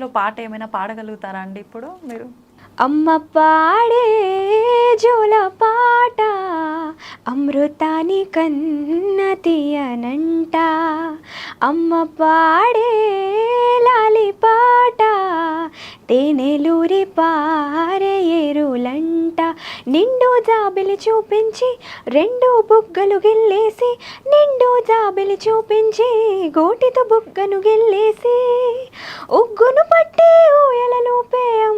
లో పాట ఏమైనా పాడగలుగుతారా అండి ఇప్పుడు మీరు? అమ్మ పాడే జోల పాట అమృతాని కన్న తీయనంట. అమ్మ పాడే లాలి పాట తేనెలూరి పారే ఎరులంట నిండు జాబిలి చూపించి రెండు బుగ్గలు గెల్లేసి నిండు జాబిలి చూపించి గోటితో బుగ్గను గెల్లేసి ఉగ్గును పట్టి లోపేయం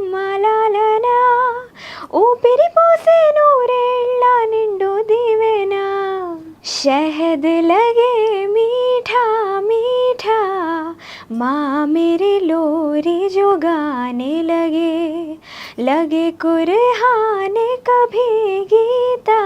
लगे कुरहाने कभी गीता।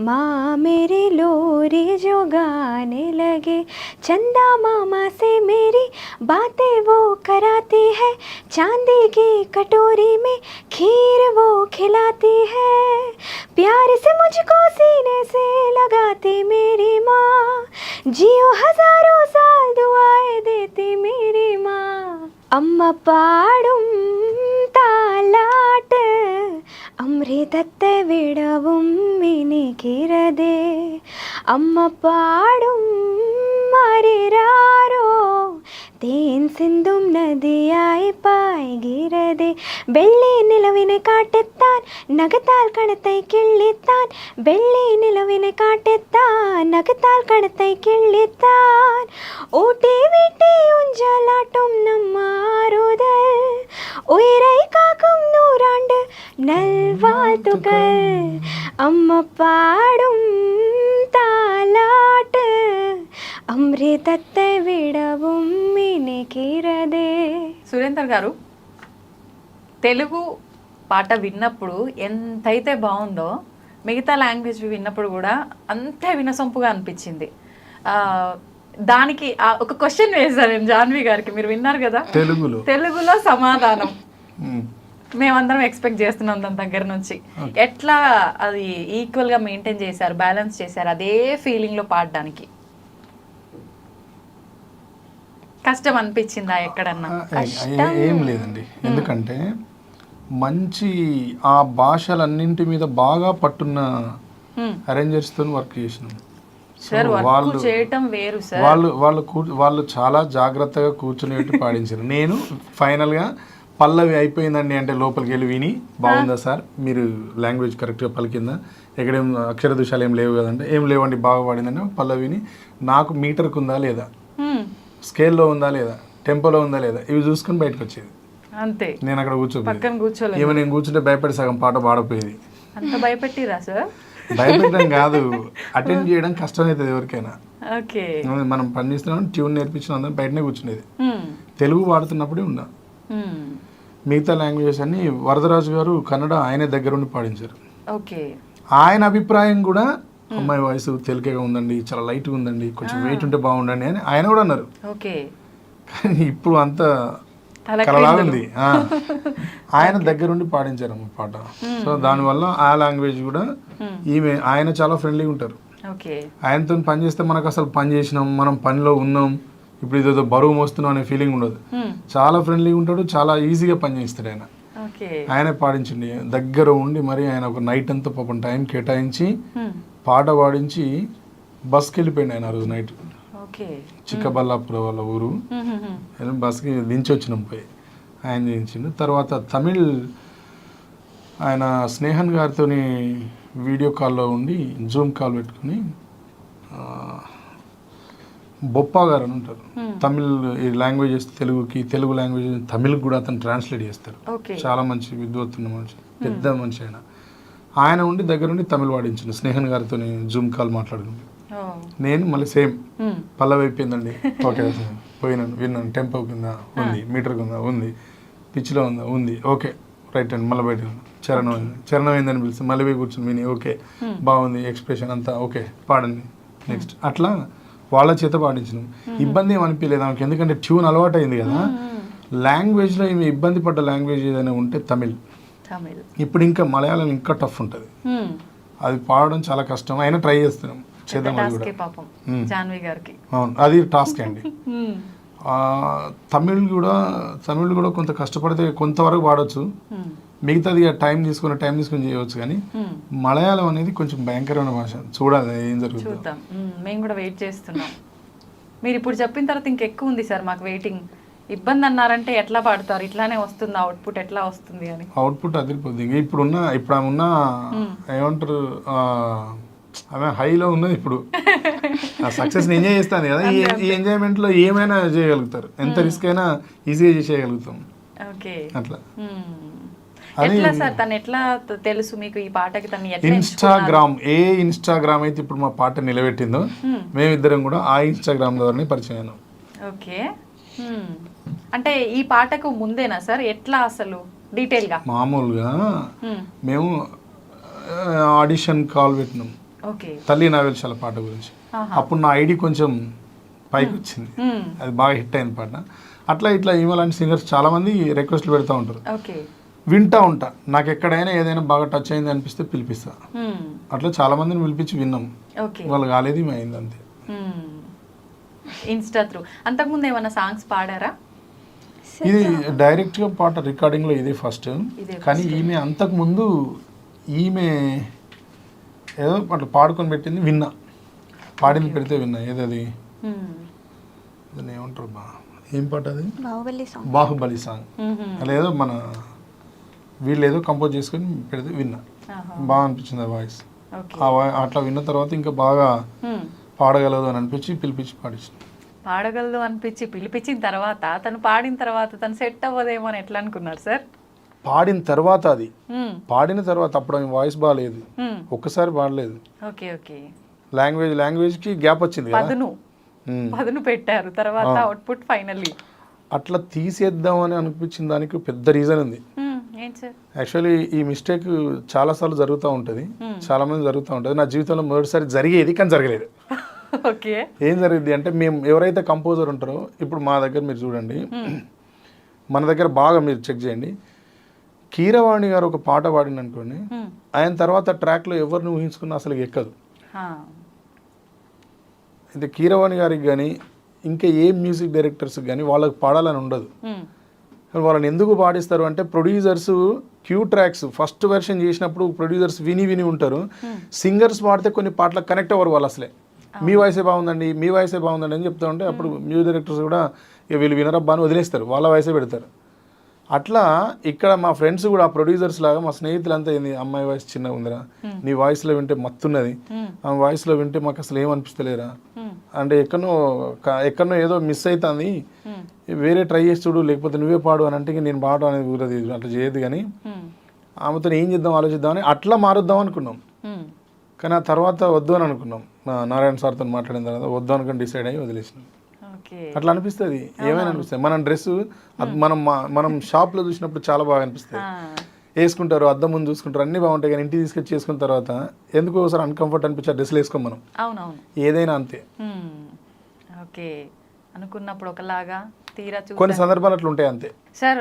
माँ मेरे लोरी जो गाने लगे। चंदा मामा से मेरी बातें वो कराती है। चांदी की कटोरी में खीर वो खिलाती है। प्यार से मुझको सीने से लगाती मेरी माँ। जियो हज़ारों साल दुआएँ देती मेरी माँ। अम्मा पाड़ुम தாலாட்டு அமிர்தத்தை விடவும் இனிக்கிறதே அம்மா பாடும் மறிறாரோ தேன் சிந்தும் நதியாய் பாய்கிறதே. வெள்ளி நிலவினை காட்டுத்தான் நகத்தால் கணத்தை கிள்ளித்தான். வெள்ளி நிலவினை காட்டுத்தான் நகத்தால் கணத்தை கிள்ளித்தான். ஊட்டி வீட்டி உஞ்சலாட்டும் நம் ஆறுதல். உயிரை காக்கும் நூறாண்டு நல்வாழ்த்துக்கள். அம்மா பாடும் അമൃതത്തെ വിടവും മിനിക്കിറതേ సురేందర్ గారు తెలుగు పాట విన్నప్పుడు ఎంతైతే బాగుందో మిగతా లాంగ్వేజ్ విన్నప్పుడు కూడా అంతే వినసొంపుగా అనిపించింది ఆ, దానికి ఆ ఒక క్వశ్చన్ వేశాను నేను జాన్వి గారికి మీరు విన్నారు కదా తెలుగులో తెలుగులో సమాధానం మ్మ్. మేమందరం ఎక్స్పెక్ట్ చేస్తున్నాం దాని దగ్గర నుంచి ఎట్లా అది ఈక్వల్ గా మెయింటైన్ చేశారు బ్యాలెన్స్ చేశారు అదే ఫీలింగ్ లో పాడడానికి కష్టం అనిపించిందా ఎక్కడన్నా? ఏ- లేదండి. ఎందుకంటే మంచి ఆ భాషలన్నింటి మీద బాగా పట్టున్న హ్మ్. అరేంజర్స్తో వర్క్ చేసినాం. వాళ్ళు చేయటం వేరు సార్. వాళ్ళు వాళ్ళు వాళ్ళు చాలా జాగ్రత్తగా కూర్చునేట్టు పాడించారు నేను ఫైనల్గా పల్లవి అయిపోయిందండి అంటే లోపలికి వెళ్ళి విని బాగుందా సార్? మీరు లాంగ్వేజ్ కరెక్ట్గా పలికిందా? ఎక్కడేం అక్షర దోషాలు ఏం లేవు కదంటే ఏం లేవండి బాగా పాడిందంటే పల్లవిని నాకు మీటర్కి ఉందా లేదా. స్కేల్లో ఉందా లేదా? టెంపోలో ఉందా లేదా? ఇవి చూసుకొని బయటకు వచ్చేది. అంతే. నేను అక్కడ పక్కన కూర్చోలేదు ఏమో నేను కూర్చుంటే భయపడి సగం పాట పాడపోయేది. అంత భయపెట్టిరా సార్? భయపెట్టడం కాదు. అటెండ్ చేయడం కష్టమవుతుంది ఎవరికైనా. ఓకే. మనం పని చేస్తున్నాం ట్యూన్ నేర్పించిన అందరం బయటనే కూర్చునేది. తెలుగు వాడుతున్నప్పుడే ఉన్నా. మిగతా లాంగ్వేజెస్ అన్ని వరదరాజు గారు కన్నడ ఆయనే దగ్గరుండి పాడించారు. ఓకే. ఆయన అభిప్రాయం కూడా అమ్మాయి వాయిస్ తెలుగుగా ఉందండి చాలా లైట్గా ఉందండి కొంచెం వెయిట్ ఉంటే బాగుండండి అని ఆయన కూడా అన్నారు. ఓకే. కానీ ఇప్పుడు అంత తలక్రిందులు. కలలా ఉంది ఆ. ఆయన దగ్గరుండి పాడించారు అమ్మ పాట సో దానివల్ల ఆ లాంగ్వేజ్ కూడా ఈమె ఆయన చాలా ఫ్రెండ్లీగా ఉంటారు. ఆయనతో పని చేస్తే మనకు అసలు పని చేసినాం మనం పనిలో ఉన్నాం ఇప్పుడు ఇదేదో బరువు మోస్తున్నాం అనే ఫీలింగ్ ఉండదు. చాలా ఫ్రెండ్లీగా ఉంటాడు చాలా ఈజీగా పని చేస్తాడు ఆయన. ఆయనే పాడించండి. దగ్గర ఉండి మరి ఆయన ఒక నైట్ అంతా పాపం టైం కేటాయించి. పాట పాడించి బస్కి వెళ్ళిపోయింది ఆయన ఆ రోజు నైట్. చిక్కబల్లాపురం వాళ్ళ ఊరు. బస్కి దించి వచ్చినాం పోయి. ఆయన దించిండు. తర్వాత తమిళ్ ఆయన స్నేహన్ గారితో వీడియో కాల్లో ఉండి జూమ్ కాల్ పెట్టుకుని బొప్పా గారు అని ఉంటారు. తమిళ్ ఈ లాంగ్వేజెస్ తెలుగుకి తెలుగు లాంగ్వేజ్ తమిళ్ కూడా అతను ట్రాన్స్లేట్ చేస్తారు. చాలా మంచి విద్వత్తున్న మనిషి. పెద్ద మనిషి ఆయన. ఆయన ఉండి దగ్గర ఉండి తమిళ్ వాడించిన స్నేహన్ గారితో జూమ్ కాల్ మాట్లాడుకుని ఓ. నేను మళ్ళీ సేమ్. పల్లవి అయిపోయిందండి. ఓకే పోయినాను విన్నాను. టెంపో కింద ఉంది మీటర్ కింద ఉంది పిచ్చిలో ఉందా ఉంది. ఓకే రైట్ అండి. మళ్ళీ బయట చరణం అయింది. చరణం అయిందని పిలిస్తే మళ్ళీ పోయి కూర్చొని విని ఓకే బాగుంది ఎక్స్ప్రెషన్ అంతా. ఓకే పాడండి. నెక్స్ట్. అట్లా వాళ్ళ చేత పాడించినాం. ఇబ్బంది ఏం అనిపించలేదు ఆమెకి ఎందుకంటే ట్యూన్ అలవాటు అయింది కదా లాంగ్వేజ్లో ఈమె ఇబ్బంది పడ్డ లాంగ్వేజ్ ఏదైనా ఉంటే తమిళ్. తమిళ్. ఇప్పుడు ఇంకా మలయాళం ఇంకా టఫ్ ఉంటుంది. అది పాడడం చాలా కష్టం. అయినా ట్రై చేస్తున్నాం. చేద్దాం పాపం. జాన్వి గారికి. అవును. అది టాస్క్ అండి. తమిళ్ కూడా తమిళ్ కూడా కొంత కష్టపడితే కొంతవరకు పాడొచ్చు. మిగతాది టైం తీసుకుని టైం తీసుకుని చేయవచ్చు కానీ. మలయాళం అనేది కొంచెం భయంకరమైన భాష. చూడాలి ఏం జరుగుతుందో. చూద్దాం. మేము కూడా వెయిట్ చేస్తున్నాం. మీరు ఇప్పుడు చెప్పిన తర్వాత ఇంకెక్కువ ఉంది సార్ మాకు వెయిటింగ్ ఇబ్బంది అన్నారంటే ఎట్లా పాడతారు? ఇట్లానే వస్తుంది అవుట్పుట్ ఎట్లా వస్తుంది అని. అవుట్పుట్ అదిరిపోద్ది. ఇంకా ఇప్పుడున్న ఇప్పుడు ఆమె ఉన్న ఏమంటారు ఆ, ఆమె హైలో ఉన్నది ఇప్పుడు. ఆ సక్సెస్ని ఎంజాయ్ చేస్తాను కదా. ఈ ఎంజాయ్మెంట్లో ఏమైనా చేయగలుగుతారు? ఎంత రిస్క్ అయినా ఈజీగా చేసేయగలుగుతాం ఓకే. అట్లా. అది- ఎట్లా సార్? తను ఎట్లా తెలుసు మీకు ఈ పాటకి? తను? ఇన్స్టాగ్రామ్ ఏ ఇన్స్టాగ్రామ్ అయితే ఇప్పుడు మా పాట నిలబెట్టిందో Hmm. మేమిద్దరం కూడా ఆ ఇన్స్టాగ్రామ్ ద్వారానే పరిచయం ఓకే. అంటే ఈ పాటకు ముందేనా సార్? ఎట్లా అసలు? డీటెయిల్గా మామూలుగా మ్మ్. ఆడిషన్ కాల్ పెట్టినాం. ఓకే. తల్లి నావెల్శాల పాట గురించి. అప్పుడు నా ఐడి కొంచెం పైకి వచ్చింది. అది బాగా హిట్ అయిన పాట. అట్లా ఇట్లా ఈమె లాంటి సింగర్స్ చాలా మంది రిక్వెస్ట్లు పెడతా ఉంటారు. వింటా ఉంటా. నాకు ఎక్కడైనా ఏదైనా బాగా టచ్ అయింది అనిపిస్తే పిలిపిస్తా. అట్లా చాలా మందిని పిలిపించి విన్నాం. వాళ్ళు కాలేదు అయింది అంతే. ఇన్స్టా త్రూ అంతకుముందు ఏమైనా సాంగ్స్ పాడారా? ఇది డైరెక్ట్గా పాట రికార్డింగ్లో ఇదే ఫస్ట్ కానీ ఈమె అంతకు ముందు ఈమె ఏదో అట్లా పాడుకొని పెట్టింది విన్నా. పాడింది పెడితే విన్నా. ఏదది మ్మ్. దాన్ని ఏమంటారు బా? ఏం పాట అది? బాహుబలి సాంగ్ బాహుబలి సాంగ్ మ్మ్. అలా ఏదో మన వీళ్ళు ఏదో కంపోజ్ చేసుకొని పెడితే విన్నా. బాగా అనిపించింది ఆ వాయిస్ అట్లా విన్న తర్వాత ఇంకా బాగా మ్మ్. పాడగలదు అని అనిపించి పిలిపించి పాడించిన పాడగలదు అనిపించి పిలిపించిన తర్వాత తను పాడిన తర్వాత తను సెట్ అవ్వదేమో అని ఎట్లా అనుకున్నారు సార్? పాడిన తర్వాత అది. పాడిన తర్వాత అప్పుడు ఆమె వాయిస్ బాగాలేదు. ఒక్కసారి పాడలేదు. Okay okay. లాంగ్వేజ్ లాంగ్వేజ్కి గ్యాప్ వచ్చింది పదును. పదును పెట్టారు. తర్వాత అవుట్పుట్ ఫైనల్లీ. అట్లా తీసేద్దాం అని అనిపించిన దానికి పెద్ద రీజన్ ఉంది. యాక్చువల్లీ ఈ మిస్టేక్ చాలాసార్లు జరుగుతూ ఉంటుంది. చాలా మంది జరుగుతూ ఉంటుంది. నా జీవితంలో మొదటిసారి జరిగేది కానీ జరగలేదు. ఓకే. ఏం జరిగింది అంటే మేము ఎవరైతే కంపోజర్ ఉంటారో ఇప్పుడు మా దగ్గర మీరు చూడండి. మన దగ్గర బాగా మీరు చెక్ చేయండి. కీరవాణి గారు ఒక పాట పాడింది అనుకోండి ఆయన తర్వాత ట్రాక్లో ఎవరిని ఊహించుకున్నా అసలు ఎక్కదు. అయితే కీరవాణి గారికి కానీ ఇంకా ఏ మ్యూజిక్ డైరెక్టర్స్కి కానీ వాళ్ళకి పాడాలని ఉండదు. కానీ వాళ్ళని ఎందుకు పాడిస్తారు అంటే producers cue tracks first version చేసినప్పుడు ప్రొడ్యూసర్స్ విని విని ఉంటారు. సింగర్స్ పాడితే కొన్ని పాటలకు కనెక్ట్ అవ్వరు వాళ్ళు అసలే. మీ వాయిసే బాగుందండి మీ వాయిసే బాగుందండి అని చెప్తా ఉంటే అప్పుడు మ్యూజిక్ డైరెక్టర్స్ కూడా వీళ్ళు వినరబ్బా అని వదిలేస్తారు వాళ్ళ వాయిసే పెడతారు. అట్లా ఇక్కడ మా ఫ్రెండ్స్ కూడా ప్రొడ్యూసర్స్ లాగా మా స్నేహితులంతా ఏంది అమ్మాయి వాయిస్ చిన్నగా ఉందిరా. నీ వాయిస్లో వింటే మత్తున్నది. ఆ వాయిస్లో వింటే మాకు అసలు ఏమనిపిస్తలేరా అంటే ఎక్కడనో క- ఎక్కడనో ఏదో మిస్ అవుతుంది వేరే ట్రై చేసి చూడు లేకపోతే నువ్వే పాడు అని అంటే నేను పాడు అనేది కుదరదు అట్లా చేయదు కానీ ఆమెతో ఏం చేద్దాం ఆలోచిద్దామని అట్లా మారుద్దాం అనుకున్నాం. కానీ ఆ తర్వాత వద్దు అని అనుకున్నాం. నారాయణ సార్తో మాట్లాడిన తర్వాత వద్దు అనుకుని డిసైడ్ అయ్యి వదిలేసినాం. అట్లా అనిపిస్తుంది. ఏమైనా అనిపిస్తుంది. మనం డ్రెస్ మనం మనం షాప్లో చూసినప్పుడు చాలా బాగా అనిపిస్తుంది. వేసుకుంటారు అద్దం ముందు చూసుకుంటారు అన్నీ బాగుంటాయి కానీ ఇంటికి తీసుకొచ్చి చేసుకున్న తర్వాత ఎందుకు ఒకసారి అన్కంఫర్ట్ అనిపించి డ్రెస్లు వేసుకోం మనం. ఏదైనా అంతే. ఓకే. అనుకున్నప్పుడు ఒకలాగా తీరా కొన్ని సందర్భాలు అట్లా ఉంటాయి అంతే. సార్